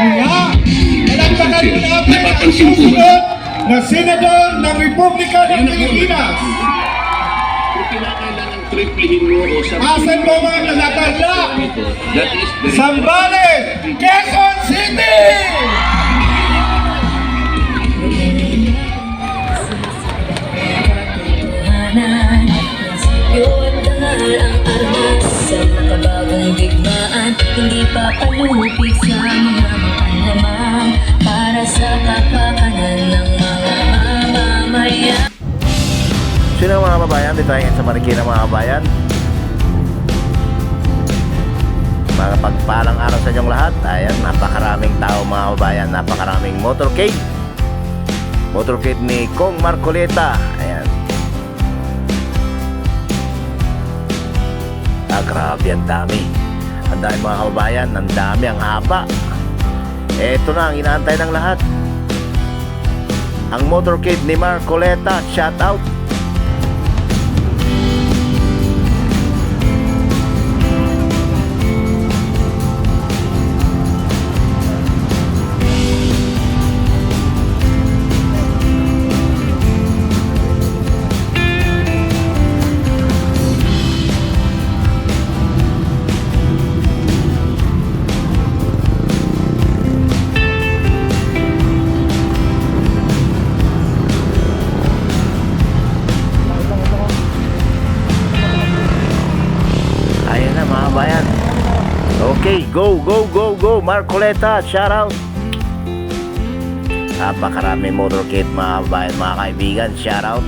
Kaya, palagpagan mo natin ang susunod na Senador ng Republika ng Pilipinas. Kung kinakailangan triplihin mo o sa Asan mo mga the Zambales, Quezon City! Kabayan? Dito tayo sa Marikina mga kabayan. Mga pagpalang araw sa inyong lahat. Ayan, napakaraming tao mga kabayan. Napakaraming motorcade. Motorcade ni Kong Marcoleta. Ayan. Ah, grabe, ang dami. Ang dami mga kababayan. Ang dami, ang haba. Ito na ang inaantay ng lahat. Ang motorcade ni Marcoleta. Shout out. Go, go, go, go. Marcoleta, shout out. Napakarami motorcade mga bayan, mga kaibigan. Shout out.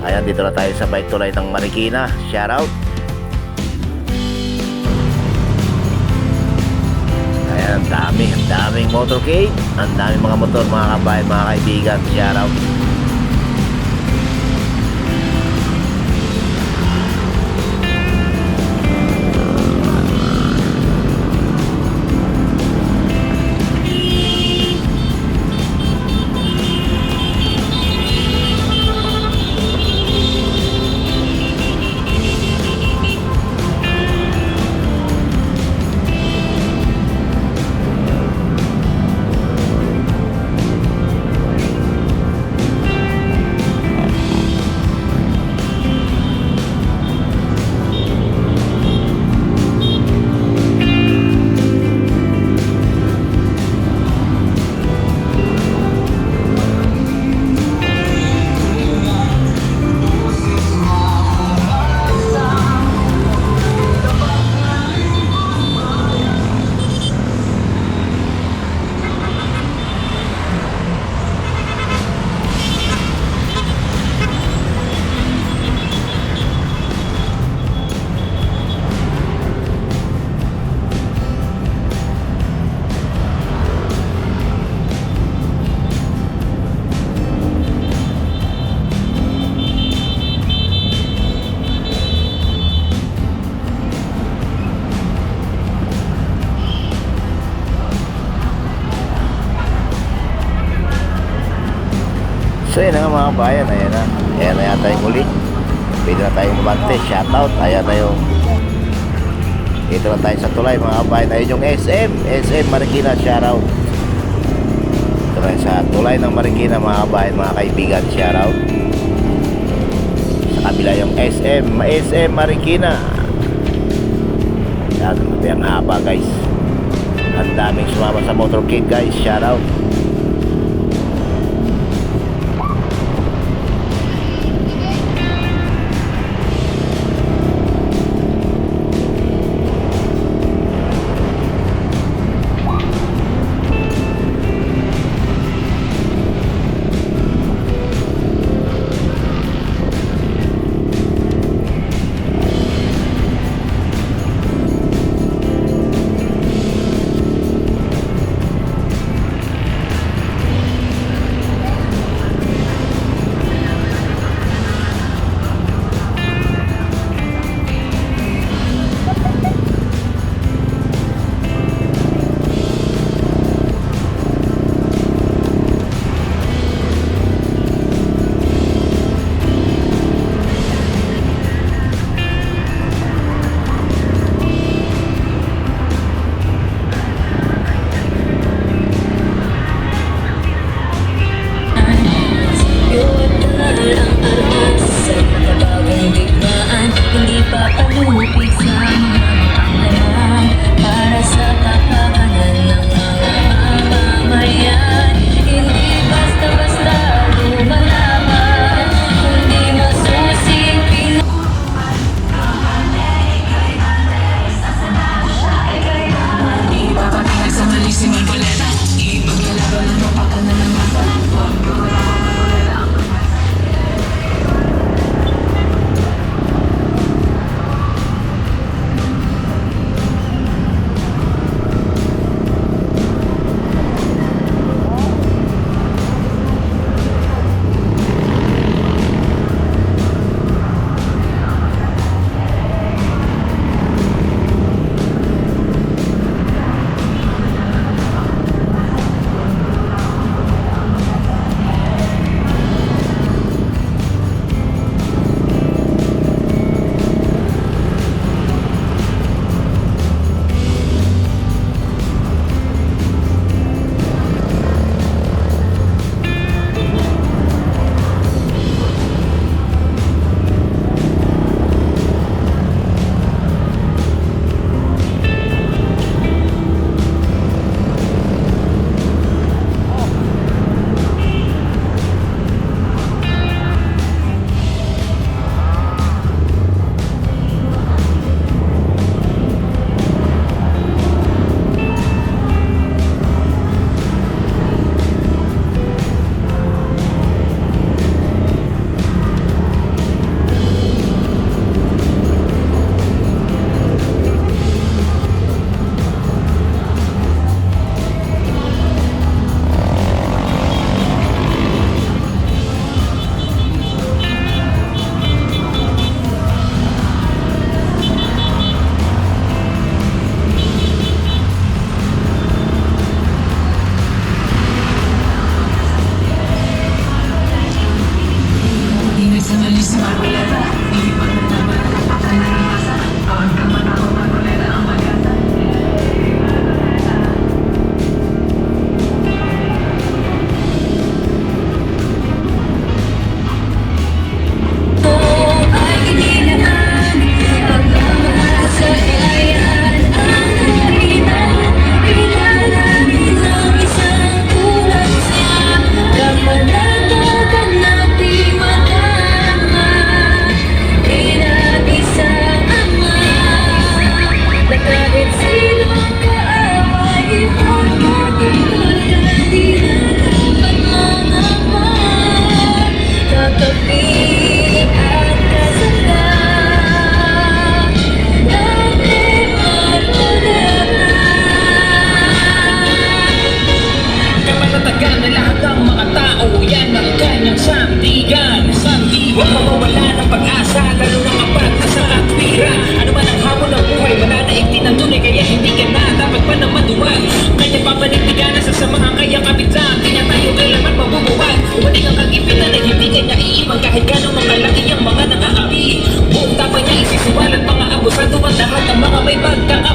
Ayan, dito na tayo sa bike tulay ng Marikina. Shout out. Ayan, ang dami, ang daming motorcade. Ang daming mga motor, mga kabayan, mga kaibigan. Shout out. So yun nga mga bayan, ayan na. Ayan na yata yung huli. Pwede na tayong mabante. Shoutout. Ayan na yung ito na tayo sa tulay mga kabayan. Ayun yung SM. SM Marikina. Shoutout. Ito na sa tulay ng Marikina mga kabayan, mga kaibigan. Shoutout. Sa kabila yung SM. SM Marikina. Yan. Ito yung haba guys. Ang daming sumama sa motorcade guys. Shoutout.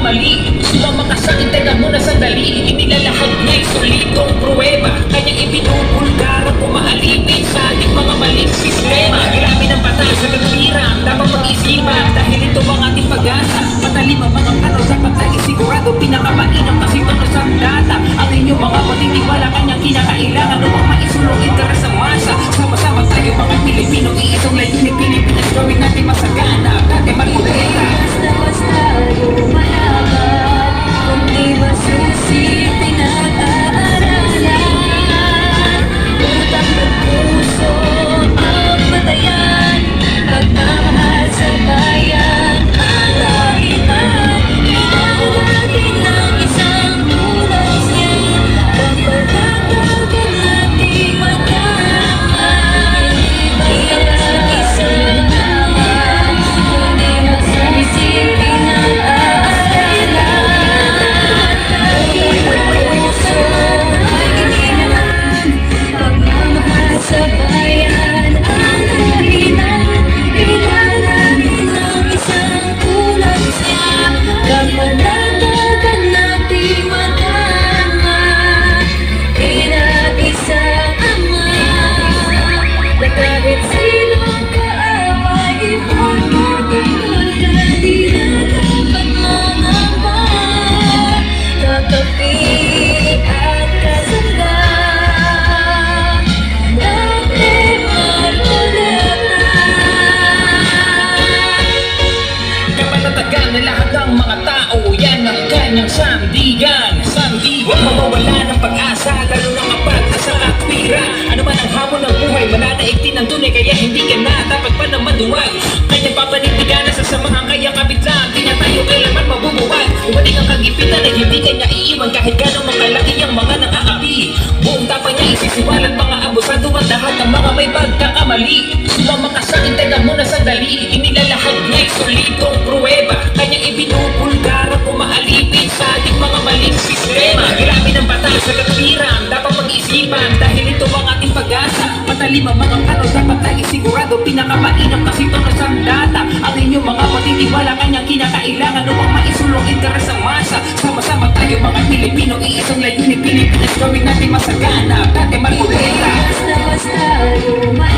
Ka sa akin, teka muna sandali. Inilalahad niya'y solidong pruweba. Kanyang ibinubulgar at umaalipin Sa ating mga maling sistema. Grabe ng batas sa katwiran Dapat pag-isipan Dahil ito ang ating pag-asa. Matalim ang mga kano Dapat tayo sigurado Pinakamainam Sandigan Mawawala ng pag-asa Lalo na kapag nasa katwira Ano man ang hamon ng buhay Mananaigtin ng tunay Kaya hindi ka na dapat pa na maduwag Kanya papanindigan na sa samahan Kaya kapitan Di na tayo kailangan mabubuwag. Umaling ang kagipitan Ay hindi kanya iiwan Kahit gano'ng makalaki ang mga nakaapi. Buong tapang niya isisiwalat Mga abusado at lahat ng mga may pagkakamali. Sumama ka sa akin muna sandali. Inilalahad niya'y solidong pruweba tayo sigurado Pinakamainam kasi ito na sandata Ang inyong mga patitiwala Kanyang kinakailangan Upang maisulong interes sa masa. Sama-sama tayo mga Pilipino Iisang layunin Pilipinas Gawin natin masagana. Dati marmulera Basta-basta lumalaban